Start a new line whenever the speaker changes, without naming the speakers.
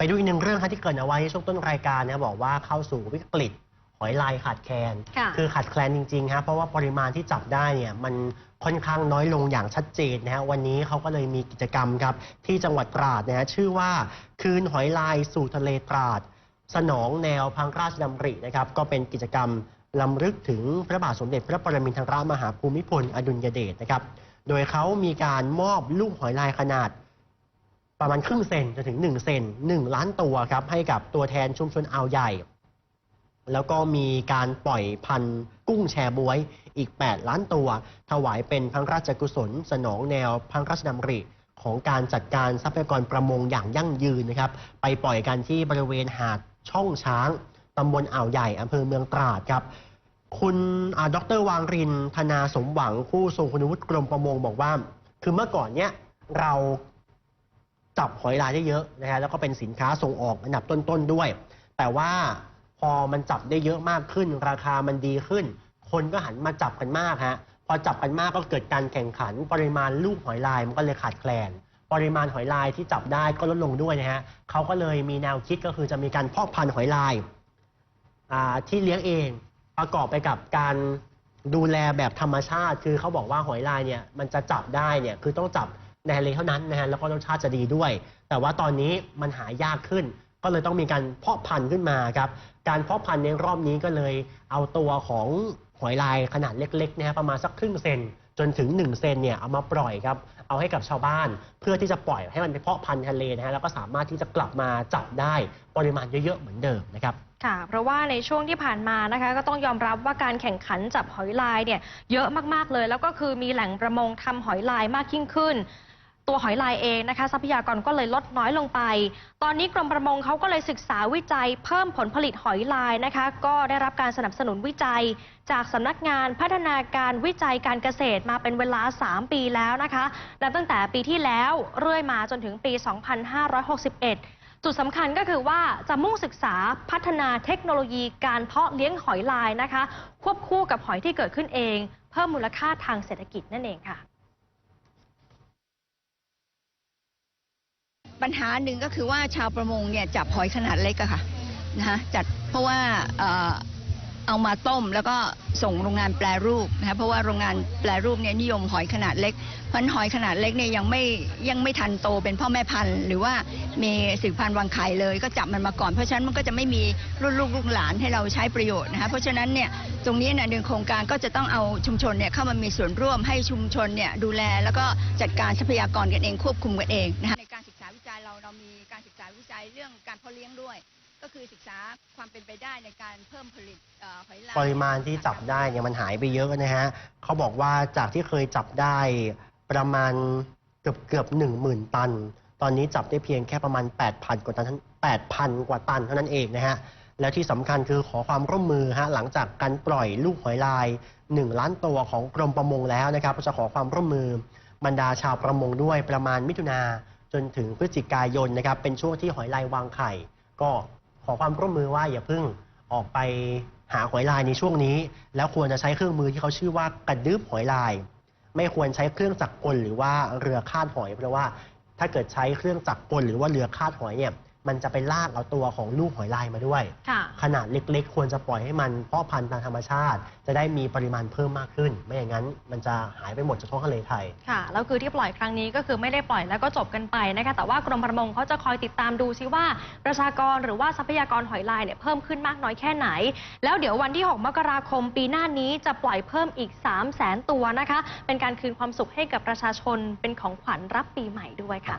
ไปดูอีกหนึ่งเรื่องครับที่เกริดเอาไว้ในช่วงต้นรายการนะบอกว่าเข้าสู่วิกฤตหอยลายขาดแคลน
ค่ะ
อขาดแคลนจริงๆครับเพราะว่าปริมาณที่จับได้เนี่ยมันค่อนข้างน้อยลงอย่างชัดเจนนะฮะวันนี้เขาก็เลยมีกิจกรรมครับที่จังหวัดตราดนะฮะชื่อว่าคืนหอยลายสู่ทะเลตราด สนองแนวพังราชดำรินะครับก็เป็นกิจกรรมลำลึกถึงพระบาทสมเด็จพระปรมินทรมหาภูมิพลอดุลยเดชนะครับโดยเขามีการมอบลูกหอยลายขนาด ประมาณครึ่งเซนจนถึง 1 เซน 1 ล้านตัวครับ ให้กับตัวแทนชุมชนอ่าวใหญ่ แล้วก็มีการปล่อยพันธุ์กุ้งแชบวยอีก 8 ล้านตัว ถวายเป็นพระราชกุศล สนองแนวพระราชดำริของการจัดการทรัพยากรประมงอย่างยั่งยืนนะครับ ไปปล่อยกันที่บริเวณหาดช่องช้างตำบลอ่าวใหญ่อำเภอเมืองตราดครับ คุณอ่าดรวางรินธนาสมหวังผู้ทรงคุณวุฒิกรมประมงบอกว่า คือเมื่อก่อนเนี้ยเรา จับหอยลายได้เยอะนะฮะแล้วก็เป็นสินค้าส่งออกอันดับต้นๆด้วย แต่ว่าพอมันจับได้เยอะมากขึ้น ราคามันดีขึ้น คนก็หันมาจับกันมากฮะพอจับกันมากก็เกิดการแข่งขัน ปริมาณลูกหอยลายมันก็เลยขาดแคลน ปริมาณหอยลายที่จับได้ก็ลดลงด้วยนะฮะเขาก็เลยมีแนวคิดก็คือจะมีการเพาะพันธุ์หอยลายที่เลี้ยงเองประกอบไปกับการดูแลแบบธรรมชาติ คือเขาบอกว่าหอยลายเนี่ยมันจะจับได้เนี่ยคือต้องจับ ในทะเลเท่านั้นนะฮะแล้วก็รสชาติจะดีด้วย แต่ว่าตอนนี้มันหายากขึ้น ก็เลยต้องมีการเพาะพันธุ์ขึ้นมาครับการเพาะพันธุ์ในรอบนี้ก็เลยเอาตัวของหอยลายขนาดเล็กๆนะฮะประมาณสักครึ่งเซนจนถึง 1 เซนเนี่ยเอามาปล่อยครับ เอาให้กับชาวบ้าน เพื่อที่จะปล่อยให้มันไปเพาะพันธุ์ทะเลนะฮะแล้วก็สามารถที่จะกลับมาจับได้ปริมาณเยอะๆเหมือนเดิมนะครับ
ค่ะ เพราะว่าในช่วงที่ผ่านมานะคะ ก็ต้องยอมรับว่าการแข่งขันจับหอยลายเนี่ยเยอะมากๆเลย แล้วก็คือมีแหล่งประมงทำหอยลายมากยิ่งขึ้น ตัวหอยลายเองนะคะ ทรัพยากรก็เลยลดน้อยลงไป ตอนนี้กรมประมงเขาก็เลยศึกษาวิจัย เพิ่มผลผลิตหอยลายนะคะ ก็ได้รับการสนับสนุนวิจัย จากสำนักงานพัฒนาการวิจัยการเกษตรมาเป็นเวลา 3 ปีแล้วนะคะนับตั้งแต่ปีที่แล้วเรื่อยมาจนถึงปี 2561จุดสำคัญก็คือว่าจะมุ่งศึกษาพัฒนาเทคโนโลยีการเพาะเลี้ยงหอยลายนะคะ ควบคู่กับหอยที่เกิดขึ้นเอง เพิ่มมูลค่าทางเศรษฐกิจนั่นเองค่ะ
ปัญหาหนึ่งก็คือว่าชาวประมงเนี่ยจับหอยขนาดเล็กอะค่ะนะคะจัดเพราะว่าเอ่อเอามาต้มแล้วก็ส่งโรงงานแปรรูปนะคะเพราะว่าโรงงานแปรรูปเนี่ยนิยมหอยขนาดเล็กเพราะฉะนั้นหอยขนาดเล็กเนี่ยยังไม่ยังไม่ทันโตเป็นพ่อแม่พันธุ์ หรือว่ามีสืบพันธุ์วางไข่เลยก็จับมันมาก่อน เพราะฉะนั้นมันก็จะไม่มีรุ่นลูกลูกหลานให้เราใช้ประโยชน์นะคะเพราะฉะนั้นเนี่ยตรงนี้เนี่ยหนึ่งโครงการก็จะต้องเอาชุมชนเนี่ยเข้ามามีส่วนร่วมให้ชุมชนเนี่ยดูแลแล้วก็จัดการทรัพยากรกันเองควบคุมกันเองนะคะ คือศึกษาความเป็นไปได้ในการเพิ่มผลิตเอ่อหอยลาย
ปริมาณที่จับได้เนี่ยมันหายไปเยอะนะฮะเขาบอกว่าจากที่เคยจับได้ประมาณเกือบเกือบหนึ่งหมื่นตัน ตอนนี้จับได้เพียงแค่ประมาณ 8,000 กว่าตัน8,000 กว่าตันเท่านั้นเองนะฮะ แล้วที่สำคัญคือขอความร่วมมือฮะหลังจากการปล่อยลูกหอยลาย 1 ล้านตัวของกรมประมงแล้วนะครับจะขอความร่วมมือบรรดาชาวประมงด้วยประมาณมิถุนาจนถึงพฤศจิกายนนะครับเป็นช่วงที่หอยลายวางไข่ ก็ อความร่วมมือว่าอย่าเพิ่งออกไปหาหอยลายในช่วงนี้ แล้วควรจะใช้เครื่องมือที่เขาชื่อว่ากระดึบหอยลาย ไม่ควรใช้เครื่องจักรกลหรือว่าเรือคาดหอย เพราะว่าถ้าเกิดใช้เครื่องจักรกลหรือว่าเรือคาดหอยเนี่ย มันจะไปลากเอาตัวของลูกหอยลายมาด้วย
ค่ะ
ขนาดเล็กๆ ควรจะปล่อยให้มันเพาะพันธุ์ตามธรรมชาติ จะได้มีปริมาณเพิ่มมากขึ้น ไม่อย่างนั้นมันจะหายไปหมดจากท้องทะเลไทย
ค่ะ แล้วคือที่ปล่อยครั้งนี้ก็คือไม่ได้ปล่อยแล้วก็จบกันไปนะคะ แต่ว่ากรมประมงเขาจะคอยติดตามดูซิว่า ประชากรหรือว่าทรัพยากรหอยลายเนี่ยเพิ่มขึ้นมากน้อยแค่ไหน แล้วเดี๋ยววันที่ 6 มกราคมปีหน้านี้จะปล่อยเพิ่มอีก 3 0 0แสนตัวนะคะ เป็นการคืนความสุขให้กับประชาชนเป็นของขวัญรับปีใหม่ด้วยค่ะ